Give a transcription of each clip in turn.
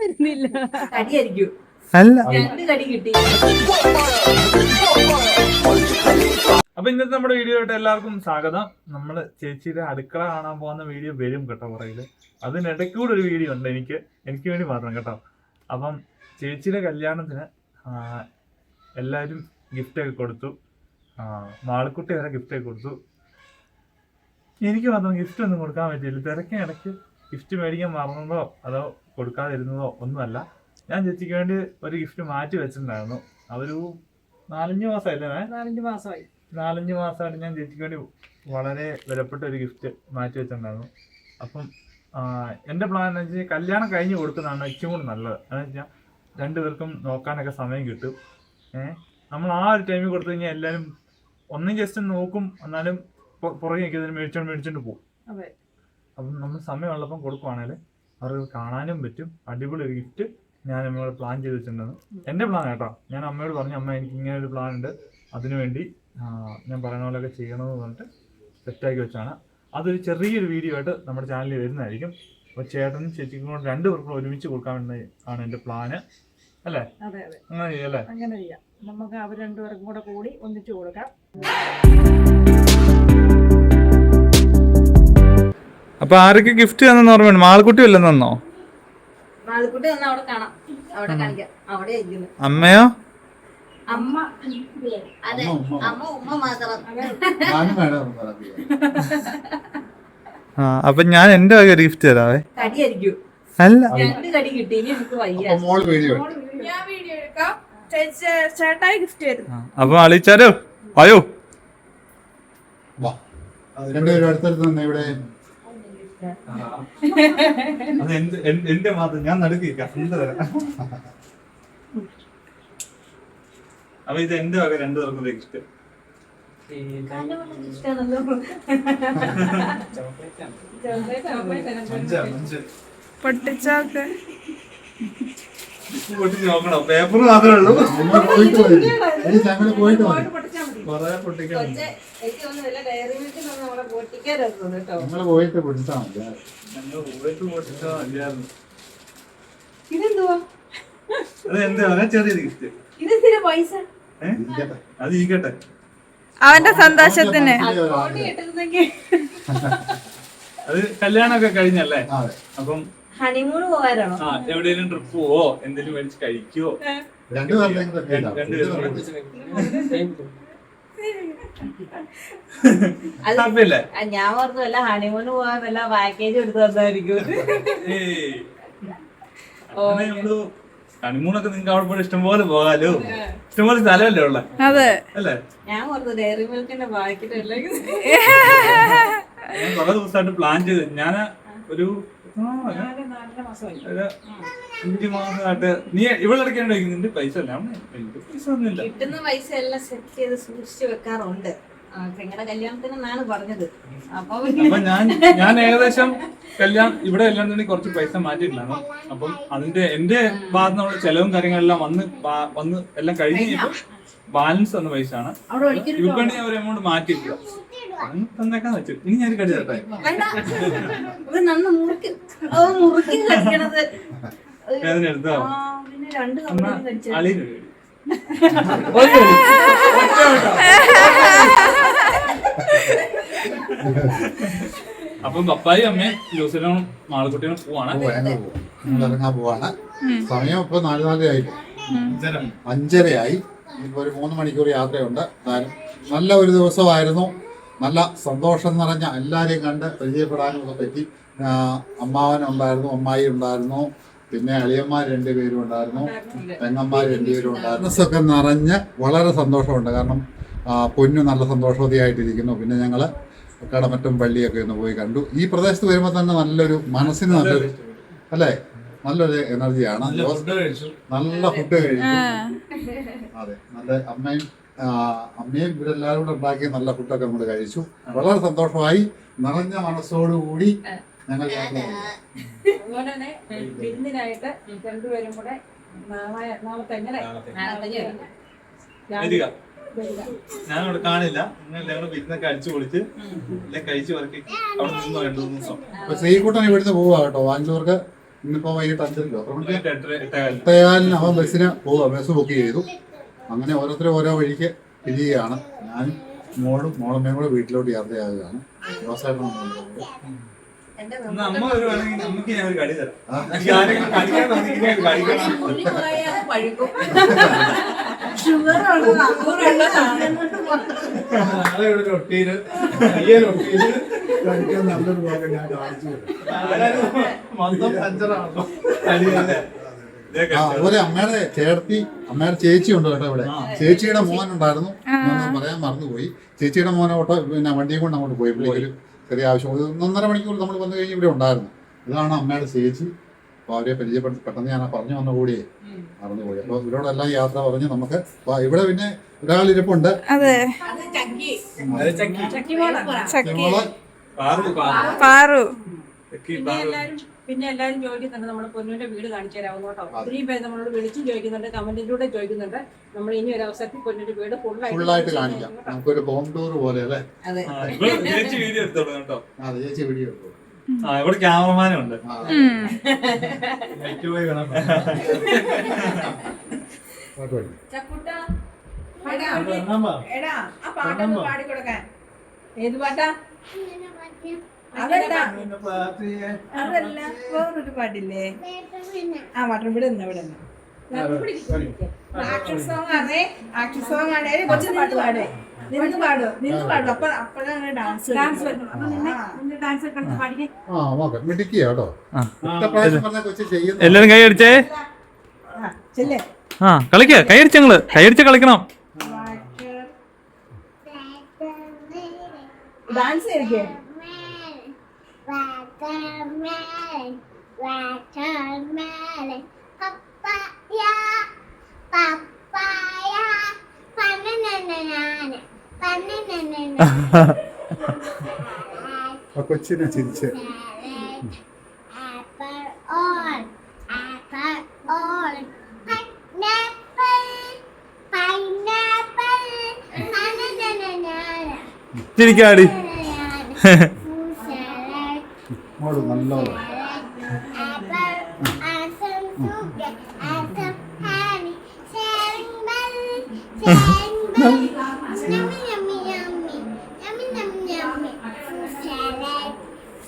വരുന്നില്ല. കടിയായിരിക്കും. അല്ല. രണ്ട് കടി കിട്ടി. അപ്പൊ ഇന്നത്തെ നമ്മുടെ വീഡിയോ ആയിട്ട് എല്ലാവർക്കും സ്വാഗതം. നമ്മൾ ചേച്ചിയുടെ അടുക്കള കാണാൻ പോകുന്ന വീഡിയോ വരും കേട്ടോ പുറകിൽ. അതിനിടയ്ക്ക് കൂടെ ഒരു വീഡിയോ ഉണ്ട് എനിക്ക്. എനിക്ക് വേണ്ടി മാത്രം കേട്ടോ. അപ്പം ചേച്ചിയുടെ കല്യാണത്തിന് ആ, എല്ലാവരും ഗിഫ്റ്റൊക്കെ കൊടുത്തു. ആ, മാളിക്കുട്ടി വരെ ഗിഫ്റ്റൊക്കെ കൊടുത്തു. എനിക്ക് മാത്രം ഗിഫ്റ്റ് ഒന്നും കൊടുക്കാൻ പറ്റിയില്ല. തിരക്കിന് ഇടയ്ക്ക് ഗിഫ്റ്റ് മേടിക്കാൻ മറന്നതോ അതോ കൊടുക്കാതിരുന്നതോ ഒന്നുമല്ല. ഞാൻ ചേച്ചിക്ക് വേണ്ടി ഒരു ഗിഫ്റ്റ് മാറ്റി വെച്ചിട്ടുണ്ടായിരുന്നു. അവരു നാലഞ്ച് മാസമായില്ലേ? നാലഞ്ച് മാസമായി. നാലഞ്ച് മാസമായിട്ട് ഞാൻ ചേച്ചിക്ക് വേണ്ടി വളരെ വിലപ്പെട്ട ഒരു ഗിഫ്റ്റ് മാറ്റി വെച്ചിട്ടുണ്ടായിരുന്നു. അപ്പം എന്റെ പ്ലാൻ എന്ന് വെച്ചാൽ കല്യാണം കഴിഞ്ഞ് കൊടുക്കുന്നതാണ് ഏറ്റവും കൂടി നല്ലത്. എന്ന് വെച്ചാൽ രണ്ടുപേർക്കും നോക്കാനൊക്കെ സമയം കിട്ടും. ഏഹ് നമ്മൾ ആ ഒരു ടൈമിൽ കൊടുത്തു കഴിഞ്ഞാൽ എല്ലാവരും ഒന്നും ജസ്റ്റ് നോക്കും എന്നാലും പുറകെ നിൽക്കുന്നതിന് മേടിച്ചോണ്ട് മേടിച്ചോണ്ട് പോകും അപ്പം നമ്മൾ സമയമുള്ളപ്പം കൊടുക്കുവാണെങ്കിൽ അവർക്ക് കാണാനും പറ്റും. അടിപൊളി ഒരു ഗിഫ്റ്റ് ഞാൻ അമ്മയോട് പ്ലാൻ ചെയ്ത് വെച്ചിട്ടുണ്ടെന്ന്. എന്റെ പ്ലാൻ കേട്ടോ. ഞാൻ അമ്മയോട് പറഞ്ഞു അമ്മ എനിക്ക് ഇങ്ങനെ ഒരു പ്ലാൻ ഉണ്ട്. അതിനുവേണ്ടി വേണ്ടി ഞാൻ പറയുന്ന പോലെയൊക്കെ ചെയ്യണമെന്ന് പറഞ്ഞിട്ട് സെറ്റാക്കി വെച്ചാണ് അതൊരു ചെറിയൊരു വീഡിയോ ആയിട്ട് നമ്മുടെ ചാനലിൽ വരുന്നതായിരിക്കും. അപ്പോൾ ചേട്ടനും ചേച്ചിക്കും കൂടെ രണ്ട് പേർക്കും ഒരുമിച്ച് കൊടുക്കാൻ വേണ്ടി ആണ് എന്റെ പ്ലാന് അല്ലേ? അങ്ങനെ ചെയ്യാം ചെയ്യാം. നമുക്ക് അവർ രണ്ടുപേർക്കും കൂടെ കൂടി ഒന്നിച്ചു കൊടുക്കാം. അപ്പൊ ആരൊക്കെ ഗിഫ്റ്റ് തന്നെന്ന് ഓർമ്മയുണ്ട്? മാൾക്കുട്ടി വല്ലതും തന്നോ? മാളിക്കുട്ടി ഒന്ന് അവിടെ കാണാം. അവിടെ കാണിക്കാം. അവിടെ ഇരിക്കുന്നു. അമ്മയോ? അമ്മ അതെ അമ്മ ഉമ്മ മാത്രം. ആ അപ്പൊ ഞാൻ എന്റെ വക ഗിഫ്റ്റ് തരാവേ. അല്ല. രണ്ട് കടി കിട്ടി ഇനി എനിക്ക് വയ്യ. ഞാൻ വീഡിയോ എടുക്കാം. ചേട്ടായി ഗിഫ്റ്റ് ചെയ്തു അപ്പൊ അളിച്ചാരോ? അയ്യോ വാ. രണ്ടുപേരും അടുത്തടുത്ത് തന്നെ ഇവിടെ. എന്റെ മാത്രം ഞാൻ നടുക്കിക്കാം അപ്പൊ ഇത് എന്റെ വക രണ്ടു പേർക്കും ഗിഫ്റ്റ് പൊട്ടിച്ചോക്ക്. പൊട്ടിച്ച് നോക്കണം. പേപ്പർ മാത്രമേ ഉള്ളൂ. പോയിട്ട് മതി ഞങ്ങൾ പോയിട്ട് മതി കൊറേ പൊട്ടിക്കാൻ മതി. ഞങ്ങൾ പൊട്ടിച്ചാ മതിയായിരുന്നു. ഇതെന്തുവാ? ചെറിയൊരു ഗിഫ്റ്റ് പൈസ? അത് ഇരിക്കട്ടെ. അവന്റെ സന്തോഷത്തിന്. അത് കല്യാണമൊക്കെ കഴിഞ്ഞല്ലേ? അപ്പം ഹണിമൂൺ പോവാറാണോ ആ എവിടെയെങ്കിലും ട്രിപ്പ് പോവോ എന്തെങ്കിലും മേടിച്ച് കഴിക്കുവോ അല്ല ഹാപ്പി ഞാൻ ഓർത്തു വല്ല ഹണിമൂണ് പോകാൻ വല്ല പാക്കേജ് എടുത്തു തന്നായിരിക്കും. ഹണിമൂണൊക്കെ നിങ്ങൾക്ക് അവിടെ പോയി ഇഷ്ടംപോലെ പോകാലോ? ഇഷ്ടംപോലെ സ്ഥലമല്ലേ ഉള്ള? അതെ. അല്ലേ? ഞാൻ ഓർത്തു ഡയറി മിൽക്കിന്റെ പാക്കറ്റ് ഞാൻ കുറെ ദിവസമായിട്ട് പ്ലാൻ ചെയ്ത്. ഞാൻ ഒരു അഞ്ച് മാസമായിട്ട്. നീ ഇവളിടയ്ക്കാണ് നിന്റെ പൈസ അല്ല എനിക്ക് പൈസ ഒന്നുമില്ല. കിട്ടുന്ന പൈസ എല്ലാം സെറ്റ് ചെയ്ത് സൂക്ഷിച്ചു വെക്കാറുണ്ട്. പെങ്ങളുടെ കല്യാണത്തിനെന്നാണ് പറഞ്ഞത്. അപ്പൊ ഞാൻ ഞാൻ ഏകദേശം കല്യാണം ഇവിടെ കല്യാണത്തിന് കുറച്ച് പൈസ മാറ്റിയിട്ടുണ്ടായിരുന്നു. അപ്പം അതിന്റെ എന്റെ ഭാഗത്ത് നിന്നുള്ള ചെലവും കാര്യങ്ങളെല്ലാം വന്ന് വന്ന് എല്ലാം കഴിഞ്ഞ് ബാലൻസ് വന്ന പൈസ ആണ് ഇവർക്ക് വേണ്ടി ഞാൻ ഒരു എമൗണ്ട് മാറ്റിയിട്ടില്ല. തന്നേക്കാൻ വെച്ചു ഇനി ഞാൻ കടി തരട്ടെ വേണ്ട. ഇത് നന്ന് മുറുക്കി ഓ മുറുക്കി കഴിക്കണത് വേദന എടുത്തോ? ആ, പിന്നെ രണ്ട് കമ്പനി കഴിച്ചത് അളിയിൽ അപ്പം പപ്പായി അമ്മയും ജോസിനും മാളക്കുട്ടിയും പോവാണ്. പോവാ, ഞങ്ങൾ പോവാം. ഞങ്ങൾ ഇറങ്ങാൻ പോവാണ്. സമയം ഇപ്പൊ നാല് നാലര ആയില്ലേ ജനം. അഞ്ചരയായി. ഇപ്പൊ ഒരു മൂന്ന് മണിക്കൂർ യാത്രയുണ്ട്. എന്തായാലും നല്ല ഒരു ദിവസമായിരുന്നു. നല്ല സന്തോഷം നിറഞ്ഞ എല്ലാവരെയും കണ്ട് പരിചയപ്പെടാനും ഒക്കെ പറ്റി അമ്മാവൻ ഉണ്ടായിരുന്നു അമ്മായി ഉണ്ടായിരുന്നു പിന്നെ അളിയന്മാർ രണ്ടുപേരും ഉണ്ടായിരുന്നു പെങ്ങന്മാർ രണ്ടുപേരും ഉണ്ടായിരുന്നു. മനസ്സൊക്കെ നിറഞ്ഞ് വളരെ സന്തോഷമുണ്ട്. കാരണം പൊന്നു നല്ല സന്തോഷവതിയായിട്ടിരിക്കുന്നു. പിന്നെ ഞങ്ങൾ കടമറ്റം പള്ളിയൊക്കെ ഒന്ന് പോയി കണ്ടു. ഈ പ്രദേശത്ത് വരുമ്പോൾ തന്നെ നല്ലൊരു മനസ്സിന് നല്ലൊരു അല്ലേ? നല്ലൊരു എനർജിയാണ് നല്ല ഫുഡ് കഴിച്ചു. അതെ. നല്ല അമ്മയും അമ്മയും ഇവരെല്ലാവരും കൂടെ ഉണ്ടാക്കിയ നല്ല ഫുഡൊക്കെ നമ്മൾ കഴിച്ചു. വളരെ സന്തോഷമായി. നിറഞ്ഞ മനസ്സോടുകൂടി ഞങ്ങൾ. അതുപോലെ തന്നെ വിരുന്നിനായിട്ട് രണ്ടുപേരും കൂടെ നാളെ നാളെ തന്നെ കാണില്ല. ഞങ്ങൾ വിരുന്നൊക്കെ അടിച്ചു പൊളിച്ച് എല്ലാം കഴിച്ചു വർക്ക് അവിടെ നിന്നോ രണ്ടു മൂന്ന് ദിവസം അപ്പൊ ശ്രീകുട്ടൻ ഇവിടുന്ന് പോവാ കേട്ടോ. ബാംഗ്ലൂർക്ക് ഇന്നിപ്പോ വൈകിട്ട് എട്ടേകാലിന്. എട്ടേകാലിന് അവൻ ബസ്സിന് പോവാ. ബസ് ബുക്ക് ചെയ്തു. അങ്ങനെ ഓരോരുത്തരും ഓരോ വഴിക്ക് പിരിയുകയാണ് ഞാനും മോളും മോളമ്മയും കൂടെ വീട്ടിലോട്ട് യാത്രയാകുകയാണ് ഞാൻ ഞാൻ നല്ലൊരു ഭാഗം ഞാൻ കാണിച്ചു തരാം. മൊത്തം പഞ്ചറാണല്ലോ. അതുപോലെ അമ്മയുടെ ചേർത്തി അമ്മയുടെ ചേച്ചി ഉണ്ട് കേട്ടോ ഇവിടെ. ചേച്ചിയുടെ മോൻ ഉണ്ടായിരുന്നു പറയാൻ മറന്നുപോയി. ചേച്ചിയുടെ മോൻ ഓട്ടോ പിന്നെ വണ്ടിയും കൊണ്ട് അങ്ങോട്ട് പോയി. ചെറിയ ആവശ്യം. ഒന്നര മണിക്കൂർ നമ്മൾ വന്നു കഴിഞ്ഞ് ഇവിടെ ഉണ്ടായിരുന്നു. ഇതാണ് അമ്മയുടെ ചേച്ചി. അപ്പോൾ അവരെ പരിചയപ്പെടുത്തി പെട്ടെന്ന് ഞാൻ പറഞ്ഞു വന്ന കൂടിയേ മറന്നുപോയി. അപ്പോൾ ഇവരോടെല്ലാം യാത്ര പറഞ്ഞ് നമുക്ക് ഇവിടെ പിന്നെ ഒരാൾ ഇരിപ്പുണ്ട്. അതെ. അത് ചക്കി. അത് ചക്കി. ചക്കി മോളാ. ചക്കി. മോൾ. പാറു, പിന്നെ എല്ലാരും ചോദിക്കുന്നുണ്ട് നമ്മുടെ പൊന്നുവിന്റെ വീട് കാണിച്ചു തരാമെന്ന് കേട്ടോ. ഒത്തിരി പേര് നമ്മളോട് വിളിച്ചും ചോദിക്കുന്നുണ്ട് കമന്റിലൂടെ ചോദിക്കുന്നുണ്ട്. നമ്മൾ ഇനി ഒരു അവസരത്തിൽ പൊന്നിന്റെ വീട് ഫുള്ളായിട്ട് കാണിക്കാം. നമുക്കൊരു ഹോം ടൂർ പോലെ അല്ലേ? അതെ. ചേച്ചി വീഡിയോ എടുത്തോളൂ കേട്ടോ. ആ ചേച്ചി വീഡിയോ എടുത്തു ആ ഇവിടെ ക്യാമറമാനും ഉണ്ട്. ആ, മൈക്രോവേവ് വേണം പാട്ട് പാടി. ചക്കുട്ട എണ്ണാമ്പാ എടാ ആ പാട്ടൊന്ന് പാടിക്കൊടുക്കാൻ. ഏത് പാട്ടാ? പാട്ടിയെ അതല്ല വേറൊരു പാട്ടില്ലേ? ആ വാട്ടർ ഇവിടെ നിന്ന് ഇവിടെ ആക്ഷൻ സോങ് ആണേ ആക്ഷൻ സോങ് ആണേ. കൊച്ചു പാട്ട് പാടേ. നിന്ന് പാടും നിന്ന് പാടും. അപ്പൊ അപ്പോഴാണ് ഡാൻസ് ഡാൻസ് ഡാൻസ് കളിച്ച് പാടിക്കേ. ആ നോക്കാം. മിടുക്കിയ കേട്ടോ. എല്ലാരും കൈ അടിച്ചേ? ചെല്ലേ. ആ കളിക്ക. കൈ അടിച്ച ഞങ്ങൾ. കൈ അടിച്ച കളിക്കണം. ഡാൻസ് കളിക്കേ Watermelon, watermelon, papaya, papaya, banana, banana, ആ കൊച്ചിനെ ചിരിച്ച് ചിരിക്കാടി. മോൾ നല്ല Apple, and some sugar, and some honey, sharing bells, sharing bells. Yummy, yummy, yummy, yummy, yummy, yummy. Fruit salad,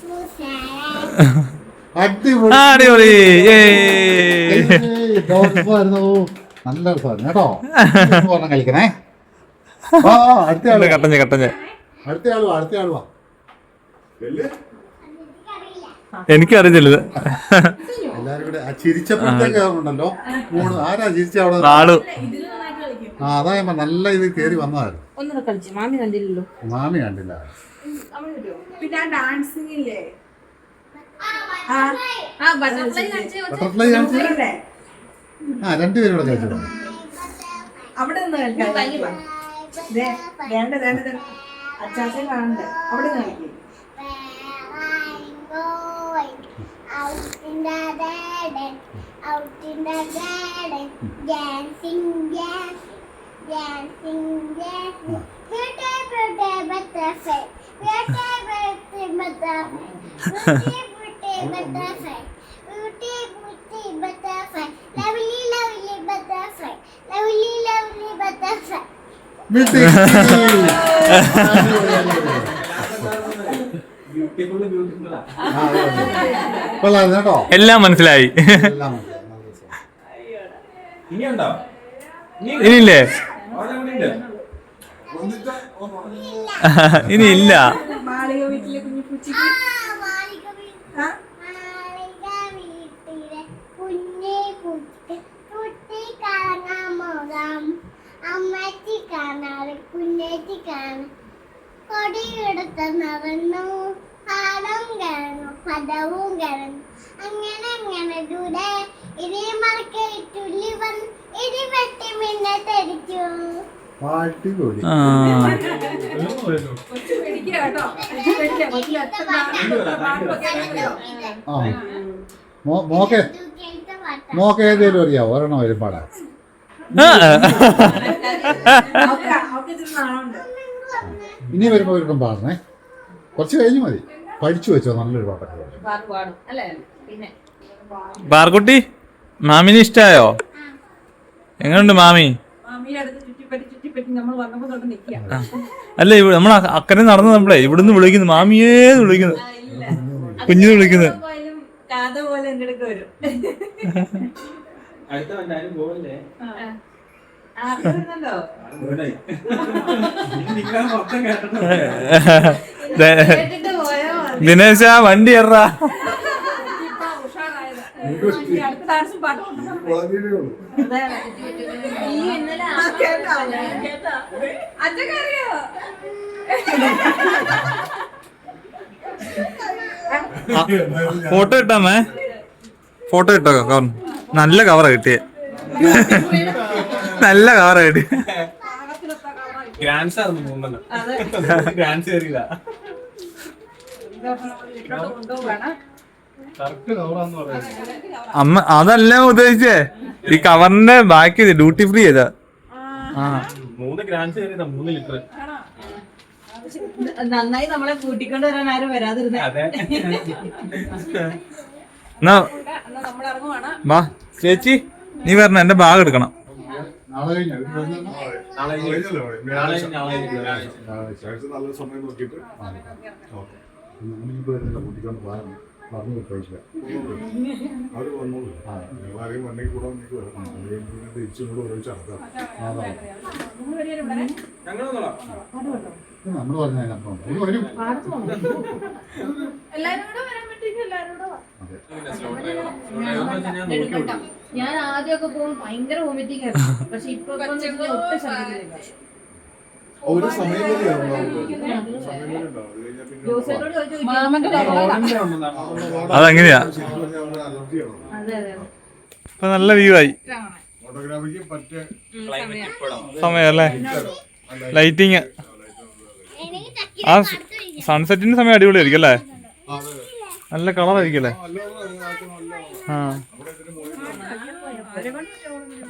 fruit salad. അടിപൊളി. നല്ല രസമായിരുന്നു കേട്ടോ ഒരെണ്ണം കളിക്കണേ അടുത്ത ആൾ. കട്ടഞ്ഞ് കട്ടഞ്ഞ് അടുത്ത ആൾ വാ അടുത്ത ആൾ വാ എനിക്കും അറിയത്തില്ല ഇത്. എല്ലാരും കൂടെ ആ ഉണ്ടല്ലോ. മൂന്ന് ആരാ ചിരിച്ച അവിടെ? നാളു. ആ അതാ നല്ല ഇത് കേറി വന്നതായിരുന്നു. കളിച്ച്. മാമി കണ്ടില്ലല്ലോ. മാമി കണ്ടില്ല. പിന്നെ ആ ഡാൻസിങ് ഇല്ലേ? ആ ബട്ടർഫ്ലൈ കളിച്ച് ബട്ടർഫ്ലൈ കാണിച്ചു ഇല്ലേ? ആ രണ്ടുപേരും കൂടെ കഴിച്ചു അവിടെ നിന്ന് കളിക്കാം. വേണ്ട വേണ്ട. അച്ചാച്ചൻ കാണണ്ട അവിടെ നിന്ന് കളിക്കും. Out in the garden, out in the garden, dancing, dancing, dancing, butterfly, lovely, lovely butterfly, lovely, lovely butterfly. കൊള്ളായിരുന്നു കേട്ടോ എല്ലാം മനസ്സിലായി എല്ലാം മനസ്സിലായി. നല്ല രസം. ഇനിയുണ്ടോ ഇനിയില്ലേ അവിടെ ഇവിടെ ഇല്ല. ഇനി ഇല്ല മാളിക വീട്ടിലെ കുഞ്ഞു പൂച്ചയ്ക്ക് ആ, മാളിക വീട്ടിൽ ആ? മാളിക വീട്ടിലെ കുഞ്ഞി മനസ്സിലായി. ഇനിയില്ലേ. ഇനി ഇല്ല. അമ്മച്ചി കാണാറ് കുഞ്ഞേച്ചി കൊടിയെടുത്ത് നടന്നു. പാടം കിടന്നു പദവും കിടന്നു അങ്ങനെ അങ്ങനെ ദൂരെ ഇനി മറക്കയിട്ടുള്ളി വന്ന് ഇടി വെട്ടി മിന്നെ തെരിച്ചു അടിപൊളി മോക്കെ കേട്ട പാട്ട മോക്ക് ഏതേലും അറിയാവോ? ഒരെണ്ണം വരും പാടാൻ. ഇനി വരുമ്പോ ഒരുക്കം പാടണേ. കുറച്ച് കഴിഞ്ഞ് മതി. പഠിച്ചു വെച്ചോ നല്ലൊരു പാട്ടൊക്കെ ബാർകുട്ടി പാർക്കുട്ടി മാമിന് ഇഷ്ടായോ? എങ്ങനെയുണ്ട് മാമി? അല്ല ഇവിടെ നമ്മൾ അക്കരെ നടന്ന നമ്മളെ ഇവിടുന്ന് വിളിക്കുന്നു. മാമിയേ വിളിക്കുന്നു. കുഞ്ഞിന് വിളിക്കുന്നു. അടുത്ത ദിനേശ വണ്ടി എറാ? ഫോട്ടോ ഇട്ടാമേ ഫോട്ടോ ഇട്ടോ കവർ നല്ല കവറാ കിട്ടിയേ. നല്ല കാറായിട്ട്. ഗ്രാൻസ് ആയിരുന്നു മൂന്നെണ്ണം. ഗ്രാൻസ് കയറിയില്ല അമ്മ അതല്ല ഉദ്ദേശിച്ചേ. ഈ കവറിന്റെ ബാക്കി ഡ്യൂട്ടി ഫ്രീ ചെയ്താ ആ. മൂന്ന് ഗ്രാൻസ് കയറിയതാ മൂന്ന് ലിറ്റർ നന്നായി നമ്മളെ കൂട്ടിക്കൊണ്ട് വരാൻ ആരും വരാതിരുന്നേ. ചേച്ചി നീ പറഞ്ഞ എന്റെ ബാഗ് എടുക്കണം. നാളെ കഴിഞ്ഞോ? നാളെ കഴിഞ്ഞല്ലോ, നാളെ വ്യാഴാഴ്ച. നാളെ നല്ല സമയം നോക്കിയിട്ട്. പറഞ്ഞു. അവർ വന്നോളൂ. വണ്ടി കൂടെ അല്ലെങ്കിൽ തിരിച്ചും നടക്കാം പറഞ്ഞതിനപ്പുറം കൂടെ വരാൻ പറ്റില്ല എല്ലാരും കൂടെ. ഞാൻ ആദ്യമൊക്കെ പോകുമ്പോൾ ഭയങ്കര വോമിറ്റിംഗ് ആയിരുന്നു. പക്ഷെ ഇപ്പൊ ഒട്ടും ഒരു സമയം. അതങ്ങനെയാ? ഇപ്പൊ നല്ല വ്യൂ ആയി. സമയല്ലേ പറ്റിയ Climate ഇപ്പോഴാ. സമയം അല്ലേ ലൈറ്റിങ് ആ സൺസെറ്റിന്റെ സമയം അടിപൊളിയായിരിക്കും അല്ലേ? നല്ല കളറായിരിക്കും അല്ലേ ആ.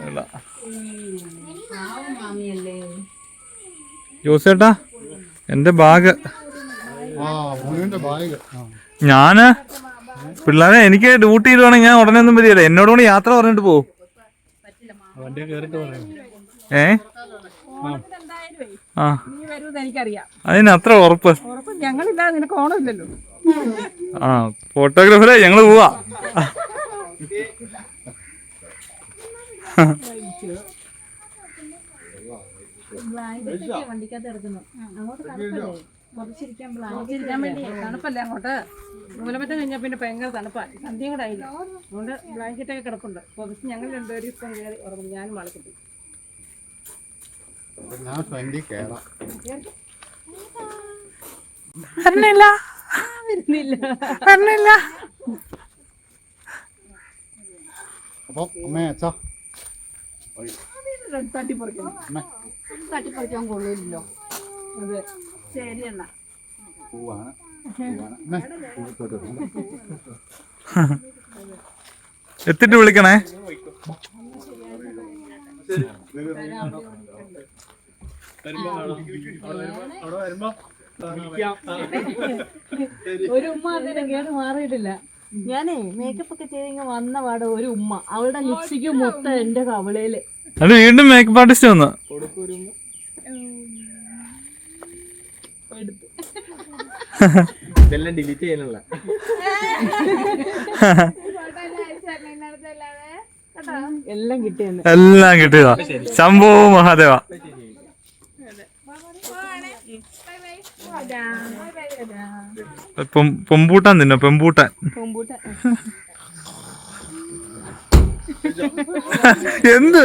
അല്ല. മാമിയല്ലേ ജോസേട്ടാ എന്റെ ബാഗ് ഞാൻ പിള്ളേരെ എനിക്ക് ഡ്യൂട്ടി ഇടുവാണെങ്കിൽ ഞാൻ ഉടനെ ഒന്നും വരികയില്ല. എന്നോട് കൂടി യാത്ര പറഞ്ഞിട്ട് പോകും ഏ? ആ. നീ വരുമെന്ന് എനിക്കറിയാം. അതിന് അത്ര ഉറപ്പ്. ഉറപ്പ് ഞങ്ങളില്ലാതെ നിനക്ക് ഓണമില്ലല്ലോ. ആ ഫോട്ടോഗ്രാഫറെ ഞങ്ങൾ പോവാ. വണ്ടിക്കകത്ത് കിടക്കുന്നു. അങ്ങോട്ട് കുറച്ചിരിക്കാൻ ഇരിക്കാൻ വേണ്ടി. തണുപ്പല്ലേ അങ്ങോട്ട്? മൂലമറ്റം കഴിഞ്ഞാൽ പിന്നെ ഭയങ്കര തണുപ്പാണ് സന്ധ്യയും കൂടെ ആയില്ല? അതുകൊണ്ട് ബ്ലാങ്കറ്റ് ഒക്കെ കിടപ്പുണ്ട് പുറത്ത് ഞങ്ങൾ രണ്ടുപേരും ഇപ്പം കയറി ഉറങ്ങും. ഞാനും വളർത്തിട്ട് ഞാൻ ഫ്രണ്ടിൽ കയറാം വരുന്നില്ല. വരുന്നില്ല. അപ്പം അമ്മേ അച്ഛാ. തട്ടിപ്പറിക്കാൻ കൊള്ളില്ലല്ലോ അതെ ശരി എന്നാ പോവാണ്. എത്തിട്ട് വിളിക്കണേ. ഒരു ഉമ്മ അതിനെ കേട് മാറിയിട്ടില്ല. ഞാനേ മേക്കപ്പ് ഒക്കെ ചെയ്ത് വന്ന പാടെ ഒരു ഉമ്മ. അവളുടെ ലിപ്സ്റ്റിക്ക് മൊത്തം എന്റെ കവളയിൽ അത് വീണ്ടും മേക്കപ്പ് ആർട്ടിസ്റ്റ് വന്ന? ഇതെല്ലാം ഡിലീറ്റ് ചെയ്യാനുള്ള. എല്ലാം കിട്ടിയ എല്ലാം കിട്ടിയതാ. ശംഭോ മഹാദേവ. പൊമ്പൂട്ടാൻ തിന്നോ? പെമ്പൂട്ടാൻ. എന്ത്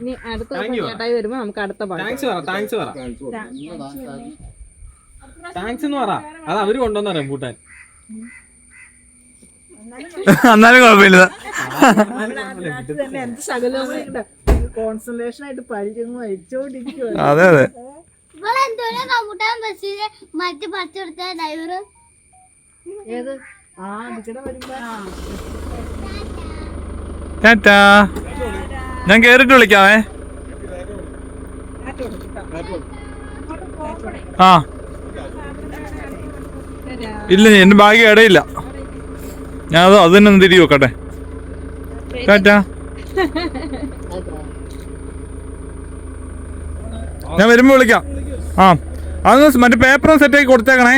ഇനി അടുത്ത. ചേട്ടായി വരുമ്പോ നമുക്ക് അടുത്ത പറ. പറ താങ്ക്സ് എന്ന് പറ. അത് അവർ കൊണ്ടുവന്ന റംബൂട്ടാൻ. എന്നാലും കുഴപ്പമില്ല. കോൺസെൻട്രേഷൻ ആയിട്ട് പരിചയം അതെ അതെ. ഇവളെന്തോരം കമ്പ്യൂട്ടർ ബസ്സിൽ മറ്റു പറിച്ചെടുത്ത ഡ്രൈവർ ഏത്? ആ ഇവിടെ വരുമ്പോ. ടാറ്റാ. ഞാൻ കേറിട്ട് വിളിക്കാവേ. ആ. ഇല്ല എന്റെ ബാഗ് ഇടയില്ല. ഞാൻ അത് അത് തന്നെ തിരി വെക്കട്ടെ. ടാറ്റാ. ഞാൻ വരുമ്പോ വിളിക്കാം. ആ. അതൊന്ന് മറ്റേ പേപ്പർ സെറ്റ് ആക്കി കൊടുത്തേക്കണേ.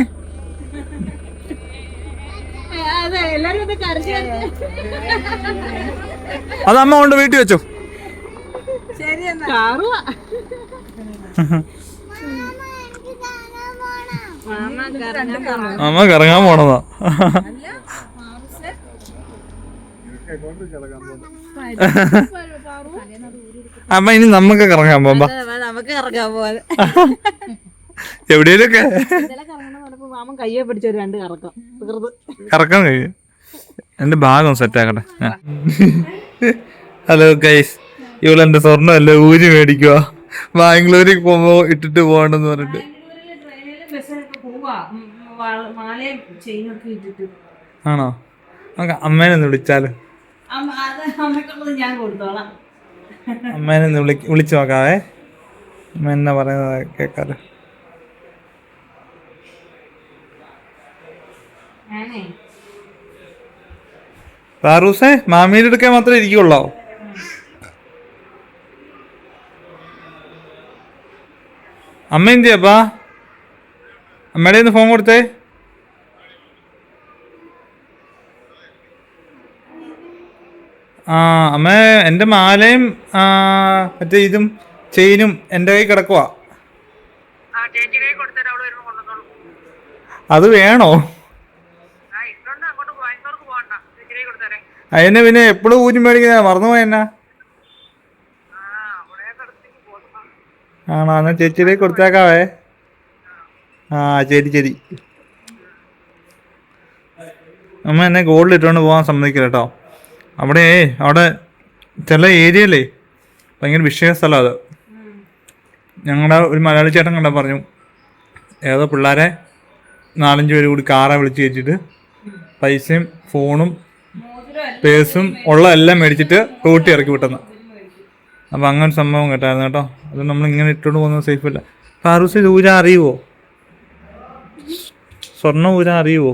അതെ അമ്മ കൊണ്ട് വീട്ടിൽ വെച്ചു. അമ്മ കറങ്ങാൻ പോണതാ. അമ്മ ഇനി നമുക്ക് കറങ്ങാൻ പോകാം നമുക്ക് കറങ്ങാൻ പോലെ എവിടെയൊക്കെ മാമൻ കയ്യെ പിടിച്ച രണ്ട് കറക്കം. കറക്കാൻ കഴിയും. എന്റെ ഭാഗം സെറ്റ് ആക്കട്ടെ. ഹലോ ഗൈസ് ഇവളെന്റെ സ്വർണം അല്ലേ ഊരി മേടിക്കുക ബാംഗ്ലൂരിൽ പോകുമ്പോ ഇട്ടിട്ട് പോകണ്ടെന്ന് പറഞ്ഞിട്ട്. ആണോ? നമുക്ക് അമ്മേനെ ഒന്ന് വിളിച്ചാലോ? അമ്മേനെ ഒന്ന് വിളി വിളിച്ചു നോക്കാവേ. അമ്മ എന്നാ പറയുന്നത് കേക്കാറ്. താറൂസേ മാമിയുടെ അടുക്കാൻ മാത്രമേ ഇരിക്കുള്ളോ? അമ്മ എന്തിയപ്പാ അമ്മയുടെ ഫോൺ കൊടുത്തേ? ആ അമ്മ എന്റെ മാലയും മറ്റേ ഇതും ചെയിനും എന്റെ കൈ കിടക്കുവാ. അത് വേണോ? അതിനെ പിന്നെ എപ്പോഴും ഊരി മേടിക്കുന്ന? മറന്നുപോയ എന്നാ? ആണോ? എന്നാ ചേച്ചിയുടെ കൊടുത്തേക്കാവേ. ആ ശരി ശരി. അമ്മ എന്നെ ഗോൾഡ് ഇട്ടുകൊണ്ട് പോകാൻ സമ്മതിക്കില്ല കേട്ടോ. അവിടെ അവിടെ ചില ഏരിയയിലേ ഭയങ്കര വിഷയ സ്ഥലം അത്. ഞങ്ങളുടെ ഒരു മലയാളി ചേട്ടൻ കണ്ട പറഞ്ഞു ഏതോ പിള്ളേരെ നാലഞ്ച് പേര് കൂടി കാറെ വിളിച്ച് വെച്ചിട്ട് പൈസയും ഫോണും പേഴ്സും ഉള്ള എല്ലാം മേടിച്ചിട്ട് റൂട്ടി ഇറക്കി വിട്ടെന്ന് അപ്പം അങ്ങനെ സംഭവം കേട്ടായിരുന്നു കേട്ടോ. അത് നമ്മൾ ഇങ്ങനെ ഇട്ടുകൊണ്ട് പോകുന്നത് സേഫ് അല്ല. ഫാറൂസ് ഇത് ഊരാൻ അറിയുവോ? സ്വർണ ഊരാൻ അറിയുവോ?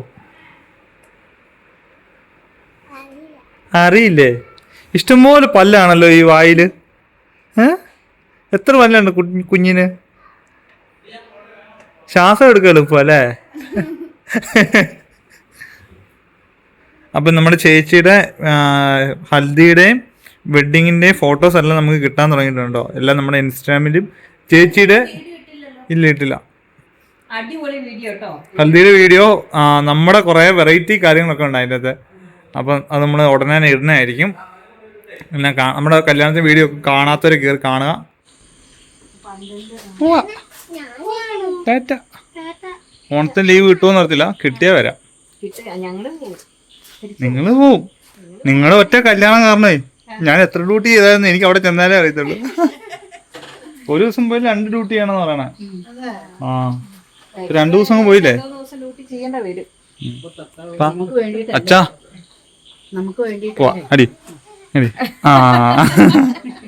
അറിയില്ലേ? ഇഷ്ടംപോലെ പല്ലാണല്ലോ ഈ വായിൽ എത്ര പല്ലുണ്ട് കുഞ്ഞിന്? ശ്വാസം എടുക്കുക എളുപ്പം അല്ലേ? അപ്പം നമ്മുടെ ചേച്ചിയുടെ ഹൽദിയുടെയും വെഡ്ഡിങ്ങിന്റെയും ഫോട്ടോസ് എല്ലാം നമുക്ക് കിട്ടാൻ തുടങ്ങിയിട്ടുണ്ടോ? എല്ലാം നമ്മുടെ ഇൻസ്റ്റാഗ്രാമിലും. ചേച്ചിയുടെ ഇല്ല ഇട്ടില്ല. ഹൽദിയുടെ വീഡിയോ നമ്മുടെ കുറേ വെറൈറ്റി കാര്യങ്ങളൊക്കെ ഉണ്ട് അതിന്റെ അകത്ത്. അപ്പം അത് നമ്മൾ ഉടനെ തന്നെ ഇടുന്നതായിരിക്കും. പിന്നെ നമ്മുടെ കല്യാണത്തിന് വീഡിയോ കാണാത്തവർ കയറി കാണുക. ഓണത്തിന് ലീവ് കിട്ടുമെന്ന് അറിയത്തില്ല. കിട്ടിയാ വരാം. നിങ്ങൾ പോവും. നിങ്ങളുടെ ഒറ്റ കല്യാണം കാരണേ ഞാൻ എത്ര ഡ്യൂട്ടി ചെയ്തായിരുന്നു എനിക്ക് അവിടെ ചെന്നാലേ അറിയത്തുള്ളൂ. ഒരു ദിവസം പോയി രണ്ട് ഡ്യൂട്ടി ചെയ്യണമെന്ന് പറയണേ. ആ. രണ്ടു ദിവസം പോയില്ലേ? ദിവസം ഡ്യൂട്ടി ചെയ്യേണ്ട വരും. പാ. അച്ഛാ. നമുക്ക് വേണ്ടിട്ട് അടി അടി. ആ.